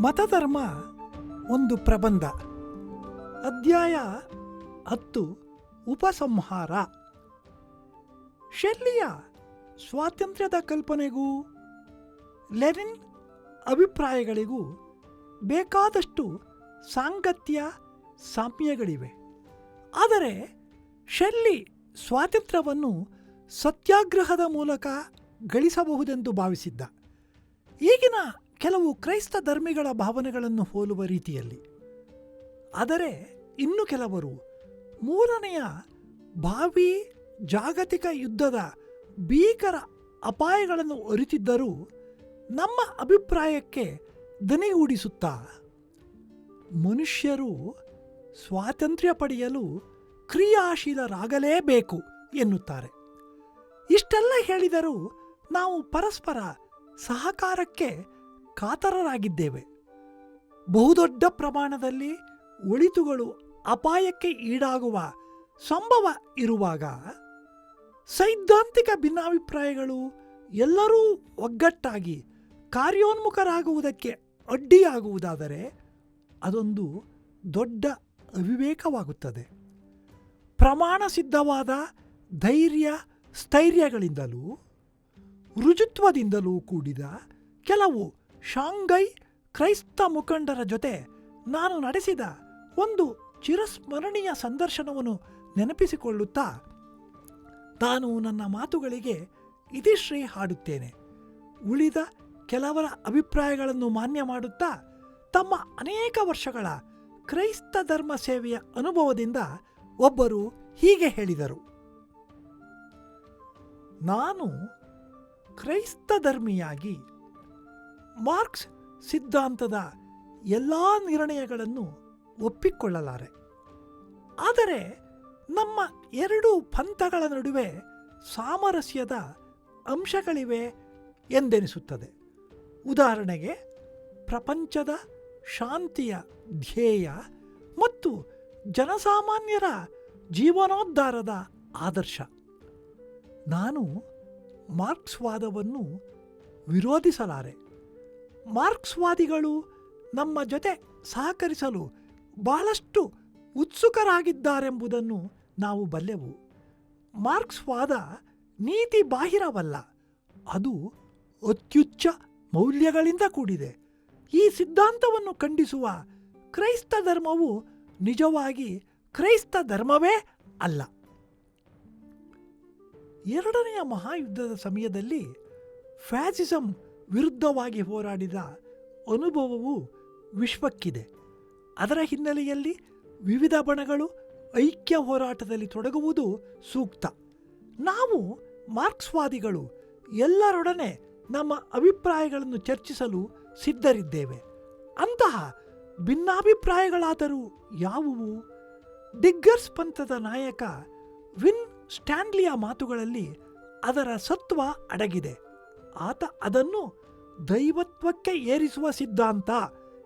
ಮತಧರ್ಮ ಒಂದು ಪ್ರಬಂಧ. ಅಧ್ಯಾಯ ಹತ್ತು, ಉಪಸಂಹಾರ. ಶೆಲ್ಲಿಯ ಸ್ವಾತಂತ್ರ್ಯದ ಕಲ್ಪನೆಗೂ, ಲೆನಿನ್ ಅಭಿಪ್ರಾಯಗಳಿಗೂ ಬೇಕಾದಷ್ಟು ಸಾಂಗತ್ಯ ಸಾಮ್ಯಗಳಿವೆ. ಆದರೆ ಶೆಲ್ಲಿ ಸ್ವಾತಂತ್ರ್ಯವನ್ನು ಸತ್ಯಾಗ್ರಹದ ಮೂಲಕ ಗಳಿಸಬಹುದೆಂದು ಭಾವಿಸಿದ್ದ. ಈಗಿನ ಕೆಲವು ಕ್ರೈಸ್ತ ಧರ್ಮಿಗಳ ಭಾವನೆಗಳನ್ನು ಹೋಲುವ ರೀತಿಯಲ್ಲಿ. ಆದರೆ ಇನ್ನು ಕೆಲವರು ಮೂರನೆಯ ಭಾವಿ ಜಾಗತಿಕ ಯುದ್ಧದ ಭೀಕರ ಅಪಾಯಗಳನ್ನು ಅರಿತಿದ್ದರೂ ನಮ್ಮ ಅಭಿಪ್ರಾಯಕ್ಕೆ ದನಿಗೂಡಿಸುತ್ತಾ ಮನುಷ್ಯರು ಸ್ವಾತಂತ್ರ್ಯ ಪಡೆಯಲು ಕ್ರಿಯಾಶೀಲರಾಗಲೇಬೇಕು ಎನ್ನುತ್ತಾರೆ. ಇಷ್ಟೆಲ್ಲ ಹೇಳಿದರೂ ನಾವು ಪರಸ್ಪರ ಸಹಕಾರಕ್ಕೆ ಕಾತರರಾಗಿದ್ದೇವೆ. ಬಹುದೊಡ್ಡ ಪ್ರಮಾಣದಲ್ಲಿ ಒಳಿತುಗಳು ಅಪಾಯಕ್ಕೆ ಈಡಾಗುವ ಸಂಭವ ಇರುವಾಗ ಸೈದ್ಧಾಂತಿಕ ಭಿನ್ನಾಭಿಪ್ರಾಯಗಳು ಎಲ್ಲರೂ ಒಗ್ಗಟ್ಟಾಗಿ ಕಾರ್ಯೋನ್ಮುಖರಾಗುವುದಕ್ಕೆ ಅಡ್ಡಿಯಾಗುವುದಾದರೆ ಅದೊಂದು ದೊಡ್ಡ ಅವಿವೇಕವಾಗುತ್ತದೆ. ಪ್ರಮಾಣ ಸಿದ್ಧವಾದ ಧೈರ್ಯ ಸ್ಥೈರ್ಯಗಳಿಂದಲೂ ರುಜುತ್ವದಿಂದಲೂ ಕೂಡಿದ ಕೆಲವು ಶಾಂಘೈ ಕ್ರೈಸ್ತ ಮುಖಂಡರ ಜೊತೆ ನಾನು ನಡೆಸಿದ ಒಂದು ಚಿರಸ್ಮರಣೀಯ ಸಂದರ್ಶನವನ್ನು ನೆನಪಿಸಿಕೊಳ್ಳುತ್ತಾ, ತಾನು ನನ್ನ ಮಾತುಗಳಿಗೆ ಇತಿಶ್ರೀ ಹಾಡುತ್ತೇನೆ. ಉಳಿದ ಕೆಲವರ ಅಭಿಪ್ರಾಯಗಳನ್ನು ಮಾನ್ಯ ಮಾಡುತ್ತಾ, ತಮ್ಮ ಅನೇಕ ವರ್ಷಗಳ ಕ್ರೈಸ್ತ ಧರ್ಮ ಸೇವೆಯ ಅನುಭವದಿಂದ ಒಬ್ಬರು ಹೀಗೆ ಹೇಳಿದರು. ನಾನು ಕ್ರೈಸ್ತ ಧರ್ಮಿಯಾಗಿ ಮಾರ್ಕ್ಸ್ ಸಿದ್ಧಾಂತದ ಎಲ್ಲ ನಿರ್ಣಯಗಳನ್ನು ಒಪ್ಪಿಕೊಳ್ಳಲಾರೆ. ಆದರೆ ನಮ್ಮ ಎರಡು ಪಂಥಗಳ ನಡುವೆ ಸಾಮರಸ್ಯದ ಅಂಶಗಳಿವೆ ಎಂದೆನಿಸುತ್ತದೆ. ಉದಾಹರಣೆಗೆ, ಪ್ರಪಂಚದ ಶಾಂತಿಯ ಧ್ಯೇಯ ಮತ್ತು ಜನಸಾಮಾನ್ಯರ ಜೀವನೋದ್ಧಾರದ ಆದರ್ಶ. ನಾನು ಮಾರ್ಕ್ಸ್ವಾದವನ್ನು ವಿರೋಧಿಸಲಾರೆ. ಮಾರ್ಕ್ಸ್ವಾದಿಗಳು ನಮ್ಮ ಜೊತೆ ಸಹಕರಿಸಲು ಬಹಳಷ್ಟು ಉತ್ಸುಕರಾಗಿದ್ದಾರೆಂಬುದನ್ನು ನಾವು ಬಲ್ಲೆವು. ಮಾರ್ಕ್ಸ್ವಾದ ನೀತಿ ಬಾಹಿರವಲ್ಲ, ಅದು ಅತ್ಯುಚ್ಚ ಮೌಲ್ಯಗಳಿಂದ ಕೂಡಿದೆ. ಈ ಸಿದ್ಧಾಂತವನ್ನು ಖಂಡಿಸುವ ಕ್ರೈಸ್ತ ಧರ್ಮವು ನಿಜವಾಗಿ ಕ್ರೈಸ್ತ ಧರ್ಮವೇ ಅಲ್ಲ. ಎರಡನೆಯ ಮಹಾಯುದ್ಧದ ಸಮಯದಲ್ಲಿ ಫ್ಯಾಸಿಸಂ ವಿರುದ್ಧವಾಗಿ ಹೋರಾಡಿದ ಅನುಭವವು ವಿಶ್ವಕ್ಕಿದೆ. ಅದರ ಹಿನ್ನೆಲೆಯಲ್ಲಿ ವಿವಿಧ ಬಣಗಳು ಐಕ್ಯ ಹೋರಾಟದಲ್ಲಿ ತೊಡಗುವುದು ಸೂಕ್ತ. ನಾವು ಮಾರ್ಕ್ಸ್ವಾದಿಗಳು ಎಲ್ಲರೊಡನೆ ನಮ್ಮ ಅಭಿಪ್ರಾಯಗಳನ್ನು ಚರ್ಚಿಸಲು ಸಿದ್ಧರಿದ್ದೇವೆ. ಅಂತಹ ಭಿನ್ನಾಭಿಪ್ರಾಯಗಳಾದರೂ ಯಾವುವು? ಡಿಗ್ಗರ್ಸ್ ಪಂಥದ ನಾಯಕ ವಿನ್ ಸ್ಟ್ಯಾನ್ಲಿಯ ಮಾತುಗಳಲ್ಲಿ ಅದರ ಸತ್ವ ಅಡಗಿದೆ. ಆತ ಅದನ್ನು ದೈವತ್ವಕ್ಕೆ ಏರಿಸುವ ಸಿದ್ಧಾಂತ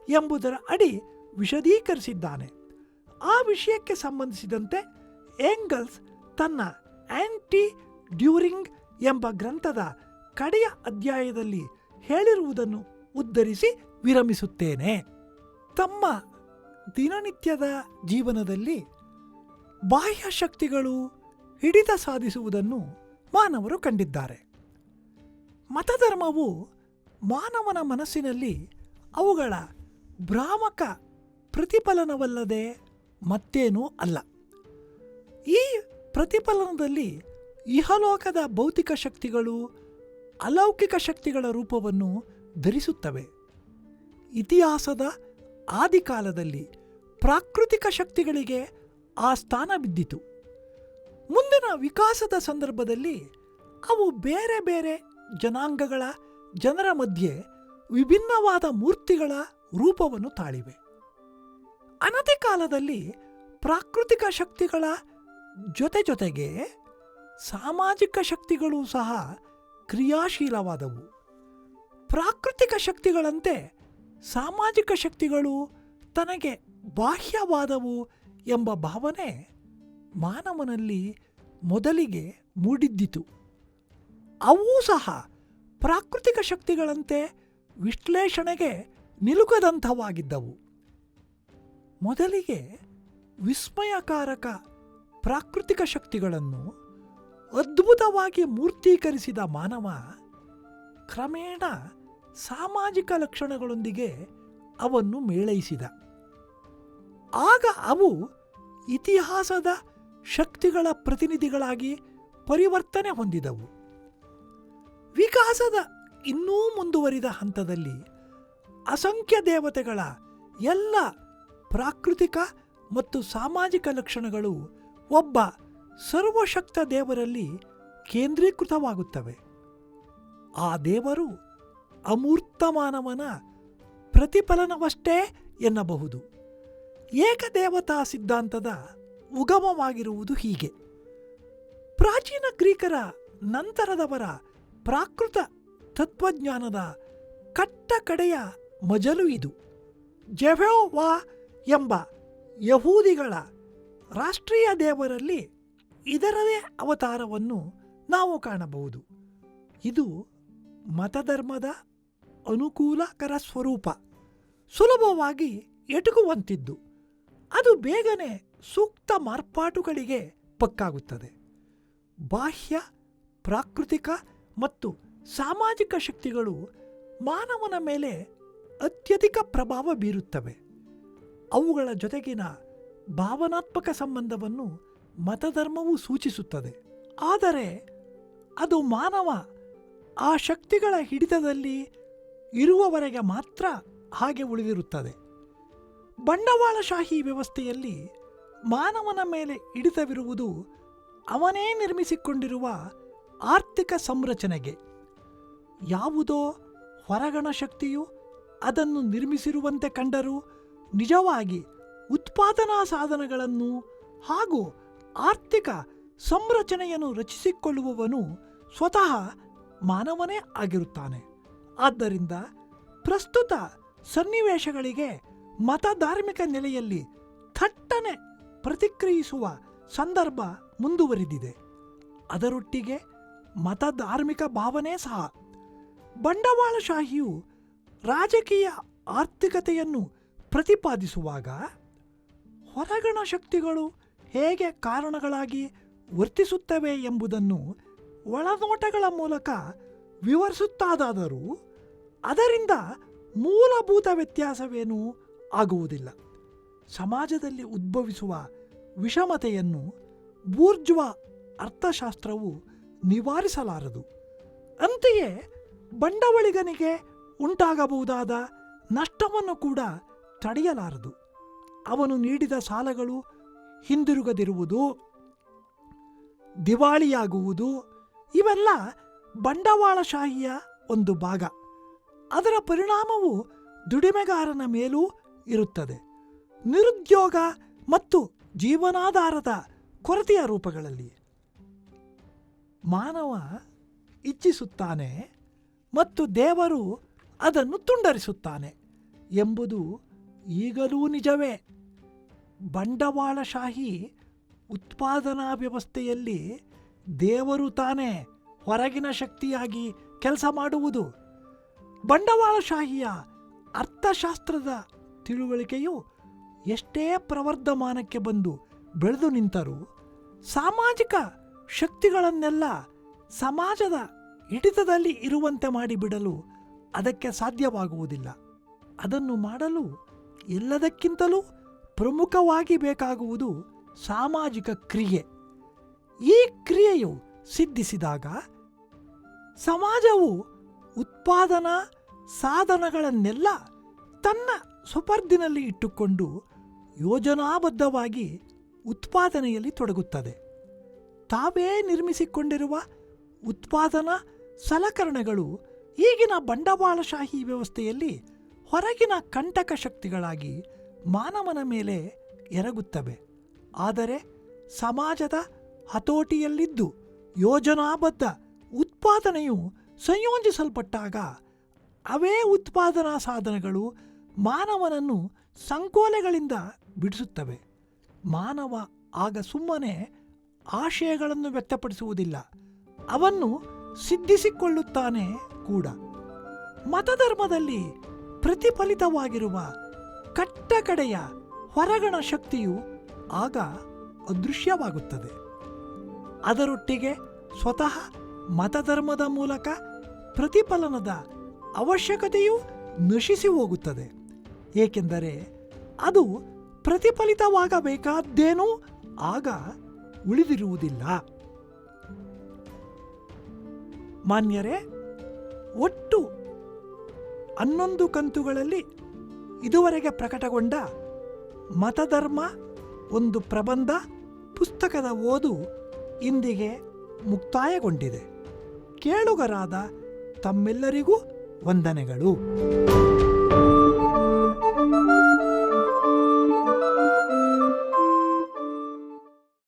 ಎಂಬುದರ ಅಡಿ ವಿಶದೀಕರಿಸಿದ್ದಾನೆ. ಆ ವಿಷಯಕ್ಕೆ ಸಂಬಂಧಿಸಿದಂತೆ ಏಂಗಲ್ಸ್ ತನ್ನ ಆಂಟಿ ಡ್ಯೂರಿಂಗ್ ಎಂಬ ಗ್ರಂಥದ ಕಡೆಯ ಅಧ್ಯಾಯದಲ್ಲಿ ಹೇಳಿರುವುದನ್ನು ಉದ್ಧರಿಸಿ ವಿರಮಿಸುತ್ತೇನೆ. ತಮ್ಮ ದಿನನಿತ್ಯದ ಜೀವನದಲ್ಲಿ ಬಾಹ್ಯ ಶಕ್ತಿಗಳು ಹಿಡಿತ ಸಾಧಿಸುವುದನ್ನು ಮಾನವರು ಕಂಡಿದ್ದಾರೆ. ಮತಧರ್ಮವು ಮಾನವನ ಮನಸ್ಸಿನಲ್ಲಿ ಅವುಗಳ ಭ್ರಾಮಕ ಪ್ರತಿಫಲನವಲ್ಲದೆ ಮತ್ತೇನೂ ಅಲ್ಲ. ಈ ಪ್ರತಿಫಲನದಲ್ಲಿ ಇಹಲೋಕದ ಭೌತಿಕ ಶಕ್ತಿಗಳು ಅಲೌಕಿಕ ಶಕ್ತಿಗಳ ರೂಪವನ್ನು ಧರಿಸುತ್ತವೆ. ಇತಿಹಾಸದ ಆದಿಕಾಲದಲ್ಲಿ ಪ್ರಾಕೃತಿಕ ಶಕ್ತಿಗಳಿಗೆ ಆ ಸ್ಥಾನ ಬಿದ್ದಿತು. ಮುಂದಿನ ವಿಕಾಸದ ಸಂದರ್ಭದಲ್ಲಿ ಅವು ಬೇರೆ ಬೇರೆ ಜನಾಂಗಗಳ ಜನರ ಮಧ್ಯೆ ವಿಭಿನ್ನವಾದ ಮೂರ್ತಿಗಳ ರೂಪವನ್ನು ತಾಳಿವೆ. ಅನತಿ ಕಾಲದಲ್ಲಿ ಪ್ರಾಕೃತಿಕ ಶಕ್ತಿಗಳ ಜೊತೆ ಜೊತೆಗೆ ಸಾಮಾಜಿಕ ಶಕ್ತಿಗಳು ಸಹ ಕ್ರಿಯಾಶೀಲವಾದವು. ಪ್ರಾಕೃತಿಕ ಶಕ್ತಿಗಳಂತೆ ಸಾಮಾಜಿಕ ಶಕ್ತಿಗಳು ತನಗೆ ಬಾಹ್ಯವಾದವು ಎಂಬ ಭಾವನೆ ಮಾನವನಲ್ಲಿ ಮೊದಲಿಗೆ ಮೂಡಿದ್ದಿತು. ಅವೂ ಸಹ ಪ್ರಾಕೃತಿಕ ಶಕ್ತಿಗಳಂತೆ ವಿಶ್ಲೇಷಣೆಗೆ ನಿಲುಕದಂಥವಾಗಿದ್ದವು. ಮೊದಲಿಗೆ ವಿಸ್ಮಯಕಾರಕ ಪ್ರಾಕೃತಿಕ ಶಕ್ತಿಗಳನ್ನು ಅದ್ಭುತವಾಗಿ ಮೂರ್ತೀಕರಿಸಿದ ಮಾನವ ಕ್ರಮೇಣ ಸಾಮಾಜಿಕ ಲಕ್ಷಣಗಳೊಂದಿಗೆ ಅವನ್ನು ಮೇಳೈಸಿದ. ಆಗ ಅವು ಇತಿಹಾಸದ ಶಕ್ತಿಗಳ ಪ್ರತಿನಿಧಿಗಳಾಗಿ ಪರಿವರ್ತನೆ ಹೊಂದಿದವು. ವಿಕಾಸದ ಇನ್ನೂ ಮುಂದುವರಿದ ಹಂತದಲ್ಲಿ ಅಸಂಖ್ಯ ದೇವತೆಗಳ ಎಲ್ಲ ಪ್ರಾಕೃತಿಕ ಮತ್ತು ಸಾಮಾಜಿಕ ಲಕ್ಷಣಗಳು ಒಬ್ಬ ಸರ್ವಶಕ್ತ ದೇವರಲ್ಲಿ ಕೇಂದ್ರೀಕೃತವಾಗುತ್ತವೆ. ಆ ದೇವರು ಅಮೂರ್ತ ಮಾನವನ ಪ್ರತಿಫಲನವಷ್ಟೇ ಎನ್ನಬಹುದು. ಏಕದೇವತಾ ಸಿದ್ಧಾಂತದ ಉಗಮವಾಗಿರುವುದು ಹೀಗೆ. ಪ್ರಾಚೀನ ಗ್ರೀಕರ ನಂತರದವರ ಪ್ರಾಕೃತ ತತ್ವಜ್ಞಾನದ ಕಟ್ಟ ಕಡೆಯ ಮಜಲು ಇದು. ಜೆಹೋವಾ ಎಂಬ ಯಹೂದಿಗಳ ರಾಷ್ಟ್ರೀಯ ದೇವರಲ್ಲಿ ಇದರದೇ ಅವತಾರವನ್ನು ನಾವು ಕಾಣಬಹುದು. ಇದು ಮತಧರ್ಮದ ಅನುಕೂಲಕರ ಸ್ವರೂಪ. ಸುಲಭವಾಗಿ ಎಟುಕುವಂತಿದ್ದು. ಅದು ಬೇಗನೆ ಸೂಕ್ತ ಮಾರ್ಪಾಟುಗಳಿಗೆ ಪಕ್ಕಾಗುತ್ತದೆ. ಬಾಹ್ಯ ಪ್ರಾಕೃತಿಕ ಮತ್ತು ಸಾಮಾಜಿಕ ಶಕ್ತಿಗಳು ಮಾನವನ ಮೇಲೆ ಅತ್ಯಧಿಕ ಪ್ರಭಾವ ಬೀರುತ್ತವೆ. ಅವುಗಳ ಜೊತೆಗಿನ ಭಾವನಾತ್ಮಕ ಸಂಬಂಧವನ್ನು ಮತಧರ್ಮವು ಸೂಚಿಸುತ್ತದೆ. ಆದರೆ ಅದು ಮಾನವ ಆ ಶಕ್ತಿಗಳ ಹಿಡಿತದಲ್ಲಿ ಇರುವವರೆಗೆ ಮಾತ್ರ ಹಾಗೆ ಉಳಿದಿರುತ್ತದೆ. ಬಂಡವಾಳಶಾಹಿ ವ್ಯವಸ್ಥೆಯಲ್ಲಿ ಮಾನವನ ಮೇಲೆ ಹಿಡಿತವಿರುವುದು ಅವನೇ ನಿರ್ಮಿಸಿಕೊಂಡಿರುವ ಆರ್ಥಿಕ ಸಂರಚನೆಗೆ ಯಾವುದೋ ಹೊರಗಣ ಶಕ್ತಿಯು ಅದನ್ನು ನಿರ್ಮಿಸಿರುವಂತೆ ಕಂಡರೂ ನಿಜವಾಗಿ ಉತ್ಪಾದನಾ ಸಾಧನಗಳನ್ನು ಹಾಗೂ ಆರ್ಥಿಕ ಸಂರಚನೆಯನ್ನು ರಚಿಸಿಕೊಳ್ಳುವವನು ಸ್ವತಃ ಮಾನವನೇ ಆಗಿರುತ್ತಾನೆ. ಆದ್ದರಿಂದ ಪ್ರಸ್ತುತ ಸನ್ನಿವೇಶಗಳಿಗೆ ಮತ ಧಾರ್ಮಿಕ ನೆಲೆಯಲ್ಲಿ ಥಟ್ಟನೆ ಪ್ರತಿಕ್ರಿಯಿಸುವ ಸಂದರ್ಭ ಮುಂದುವರಿದಿದೆ. ಅದರೊಟ್ಟಿಗೆ ಮತ ಧಾರ್ಮಿಕ ಭಾವನೆ ಸಹ. ಬಂಡವಾಳಶಾಹಿಯು ರಾಜಕೀಯ ಆರ್ಥಿಕತೆಯನ್ನು ಪ್ರತಿಪಾದಿಸುವಾಗ ಹೊರಗಣ ಶಕ್ತಿಗಳು ಹೇಗೆ ಕಾರಣಗಳಾಗಿ ವರ್ತಿಸುತ್ತವೆ ಎಂಬುದನ್ನು ಒಳನೋಟಗಳ ಮೂಲಕ ವಿವರಿಸುತ್ತಾದಾದರೂ ಅದರಿಂದ ಮೂಲಭೂತ ವ್ಯತ್ಯಾಸವೇನೂ ಆಗುವುದಿಲ್ಲ. ಸಮಾಜದಲ್ಲಿ ಉದ್ಭವಿಸುವ ವಿಷಮತೆಯನ್ನು ಬೂರ್ಜುವ ಅರ್ಥಶಾಸ್ತ್ರವು ನಿವಾರಿಸಲಾರದು. ಅಂತೆಯೇ ಬಂಡವಾಳಿಗನಿಗೆ ಉಂಟಾಗಬಹುದಾದ ನಷ್ಟವನ್ನು ಕೂಡ ತಡೆಯಲಾರದು. ಅವನು ನೀಡಿದ ಸಾಲಗಳು ಹಿಂದಿರುಗದಿರುವುದು ದಿವಾಳಿಯಾಗುವುದು ಇವೆಲ್ಲ ಬಂಡವಾಳಶಾಹಿಯ ಒಂದು ಭಾಗ. ಅದರ ಪರಿಣಾಮವು ದುಡಿಮೆಗಾರನ ಮೇಲೂ ಇರುತ್ತದೆ. ನಿರುದ್ಯೋಗ ಮತ್ತು ಜೀವನಾಧಾರದ ಕೊರತೆಯ ರೂಪಗಳಲ್ಲಿ ಮಾನವ ಇಚ್ಛಿಸುತ್ತಾನೆ ಮತ್ತು ದೇವರು ಅದನ್ನು ತುಂಡರಿಸುತ್ತಾನೆ ಎಂಬುದು ಈಗಲೂ ನಿಜವೇ. ಬಂಡವಾಳಶಾಹಿ ಉತ್ಪಾದನಾ ವ್ಯವಸ್ಥೆಯಲ್ಲಿ ದೇವರು ತಾನೇ ಹೊರಗಿನ ಶಕ್ತಿಯಾಗಿ ಕೆಲಸ ಮಾಡುವುದು. ಬಂಡವಾಳಶಾಹಿಯ ಅರ್ಥಶಾಸ್ತ್ರದ ತಿಳುವಳಿಕೆಯು ಎಷ್ಟೇ ಪ್ರವರ್ಧಮಾನಕ್ಕೆ ಬಂದು ಬೆಳೆದು ನಿಂತರೂ ಸಾಮಾಜಿಕ ಶಕ್ತಿಗಳನ್ನೆಲ್ಲ ಸಮಾಜದ ಹಿಡಿತದಲ್ಲಿ ಇರುವಂತೆ ಮಾಡಿಬಿಡಲು ಅದಕ್ಕೆ ಸಾಧ್ಯವಾಗುವುದಿಲ್ಲ. ಅದನ್ನು ಮಾಡಲು ಎಲ್ಲದಕ್ಕಿಂತಲೂ ಪ್ರಮುಖವಾಗಿ ಬೇಕಾಗುವುದು ಸಾಮಾಜಿಕ ಕ್ರಿಯೆ. ಈ ಕ್ರಿಯೆಯು ಸಿದ್ಧಿಸಿದಾಗ ಸಮಾಜವು ಉತ್ಪಾದನಾ ಸಾಧನಗಳನ್ನೆಲ್ಲ ತನ್ನ ಸುಪರ್ದಿನಲ್ಲಿ ಇಟ್ಟುಕೊಂಡು ಯೋಜನಾಬದ್ಧವಾಗಿ ಉತ್ಪಾದನೆಯಲ್ಲಿ ತೊಡಗುತ್ತದೆ. ತಾವೇ ನಿರ್ಮಿಸಿಕೊಂಡಿರುವ ಉತ್ಪಾದನಾ ಸಲಕರಣೆಗಳು ಈಗಿನ ಬಂಡವಾಳಶಾಹಿ ವ್ಯವಸ್ಥೆಯಲ್ಲಿ ಹೊರಗಿನ ಕಂಟಕ ಶಕ್ತಿಗಳಾಗಿ ಮಾನವನ ಮೇಲೆ ಎರಗುತ್ತವೆ. ಆದರೆ ಸಮಾಜದ ಹತೋಟಿಯಲ್ಲಿದ್ದು ಯೋಜನಾಬದ್ಧ ಉತ್ಪಾದನೆಯು ಸಂಯೋಜಿಸಲ್ಪಟ್ಟಾಗ ಅವೇ ಉತ್ಪಾದನಾ ಸಾಧನಗಳು ಮಾನವನನ್ನು ಸಂಕೋಲೆಗಳಿಂದ ಬಿಡಿಸುತ್ತವೆ. ಮಾನವ ಆಗ ಸುಮ್ಮನೆ ಆಶಯಗಳನ್ನು ವ್ಯಕ್ತಪಡಿಸುವುದಿಲ್ಲ. ಅವನ್ನು ಸಿದ್ಧಿಸಿಕೊಳ್ಳುತ್ತಾನೆ ಕೂಡ. ಮತಧರ್ಮದಲ್ಲಿ ಪ್ರತಿಫಲಿತವಾಗಿರುವ ಕಟ್ಟಕಡೆಯ ಹೊರಗಣ ಶಕ್ತಿಯು ಆಗ ಅದೃಶ್ಯವಾಗುತ್ತದೆ. ಅದರೊಟ್ಟಿಗೆ ಸ್ವತಃ ಮತಧರ್ಮದ ಮೂಲಕ ಪ್ರತಿಫಲನದ ಅವಶ್ಯಕತೆಯೂ ನಶಿಸಿ ಹೋಗುತ್ತದೆ. ಏಕೆಂದರೆ ಅದು ಪ್ರತಿಫಲಿತವಾಗಬೇಕಾದ್ದೇನೂ ಆಗ ಉಳಿದಿರುವುದಿಲ್ಲ. ಮಾನ್ಯರೇ, ಒಟ್ಟು ಹನ್ನೊಂದು ಕಂತುಗಳಲ್ಲಿ ಇದುವರೆಗೆ ಪ್ರಕಟಗೊಂಡ ಮತಧರ್ಮ ಒಂದು ಪ್ರಬಂಧ ಪುಸ್ತಕದ ಓದು ಇಂದಿಗೆ ಮುಕ್ತಾಯಗೊಂಡಿದೆ. ಕೇಳುಗರಾದ ತಮ್ಮೆಲ್ಲರಿಗೂ ವಂದನೆಗಳು.